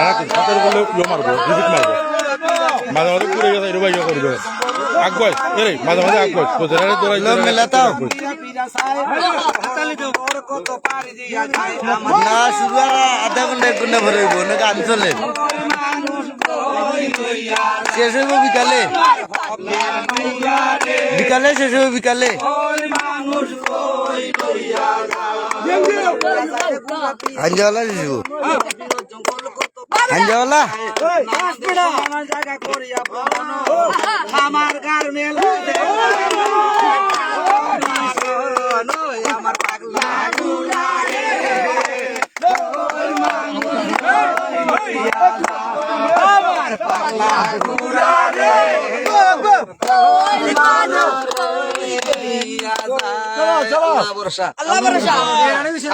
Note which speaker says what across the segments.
Speaker 1: হাতের বলে ইয়ে ইয়ে করবে। আগুয়াই এরে মাঝে মাঝে আগুয়াই কোথায় দৌড়াই
Speaker 2: মেলাতাও। না, শুধু আর আধা চলে? শেষ বিকালে? বিকালে শেষ হইব বিকালে? হাঞ্জাওয়ালা শেষ হইব
Speaker 3: আমার গার মেল আমার পাগলা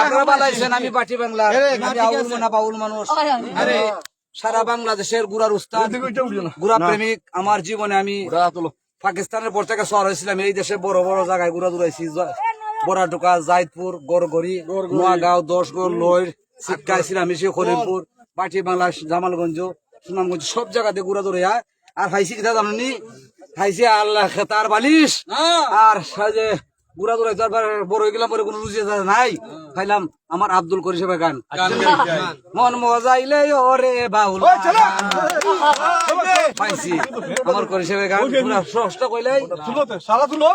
Speaker 3: আপনারা ভালো আছেন আমি পাটি বাংলা আমি বাউল মানুষ। আরে সারা বাংলাদেশের গুড়ার উস্তাদ গুড়া প্রেমিক আমার জীবনে আমি পাকিস্তানের পর থেকে শহর হয়েছিলাম এই দেশে বড় বড় জায়গায় ঘুরা দূরাইছি বড়াটুকা জাইদপুর গড়গড়ি নোয়াগাঁও দশগড় লইর শিক্ষাইছিলাম এসে করিমপুর পাটি বাংলা জামালগঞ্জ সুনামগঞ্জ সব জায়গাতে ঘুরা দূরাইয়া আর খাইছি কিতা জানি খাইছি আল্লাহ খেতার বালিশ। আর সাজে গুড়া দূরাই তারপর বড় হয়ে গেলাম পরে কোনো রুচি নাই খাইলাম আমার আব্দুল করি সেবা গান মন মজাইলে ওরে বাউল পাইছি আমার করি সেবা গান পুরা কইলাই
Speaker 1: সারা তুলো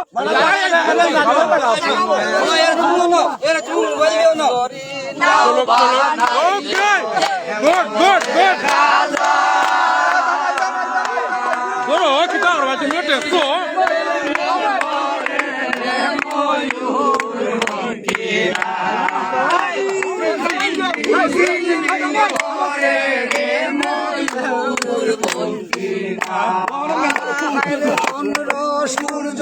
Speaker 3: সূর্য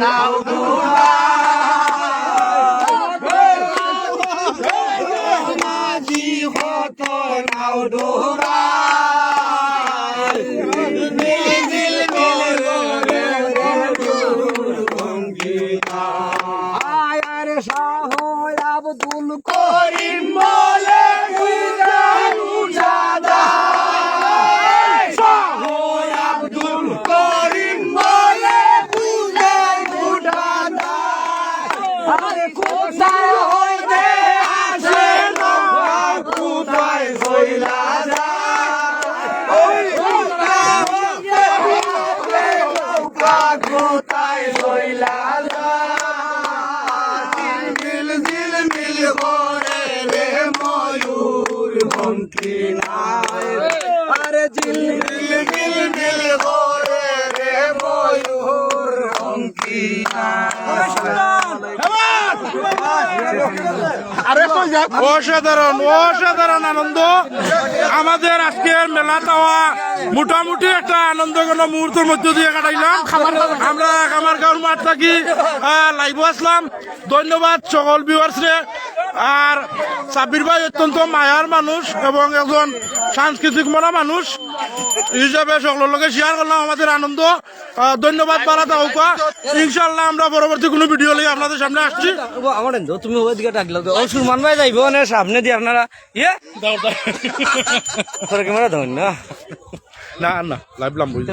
Speaker 3: নাও মাঝি হত নাও ডোরা আয়ার শাহ আব্দুল করিম বলে উঠাদা শাহ আব্দুল করিম বলে উঠাদা আরে কোথায় হইতে আসে না কোথায় সইলা যায় ওই কোথায় হইতে কোথায় সইলা জিল জিল মিল করে রে ময়ূর বঙ্কি নাই আরে জিল জিল মিল মিল করে রে ময়ূর বঙ্কি
Speaker 1: অসাধারণ অসাধারণ আনন্দ। আমাদের আজকের মেলা তাওয়া মোটামুটি একটা আনন্দ আনন্দঘন মুহূর্তের মধ্যে দিয়ে কাটাইলাম। আমরা আমার গাঁর মাঠ থাকি লাইভ আসলাম। ধন্যবাদ সকল ভিউয়ার্সরে আর সাব্বির ভাই অত্যন্ত মায়ার মানুষ এবং একজন সাংস্কৃতিক মনা মানুষ হিসাবে সকলের লগে শেয়ার করলাম। আমাদের আনন্দ ধন্যবাদ পারা তাউকা ইনশাল্লাহ আমরা পরবর্তী কোনো ভিডিও লিয়ে আপনাদের সামনে আসছি।
Speaker 2: আমার তুমি ওইদিকে ডাকলো ও সুরমান ভাই যাইব না সামনে দিয়ে আপনারা ইয়ে? তোর ক্যামেরা ধরুন না?
Speaker 1: না না লাইভ লাম বুঝলি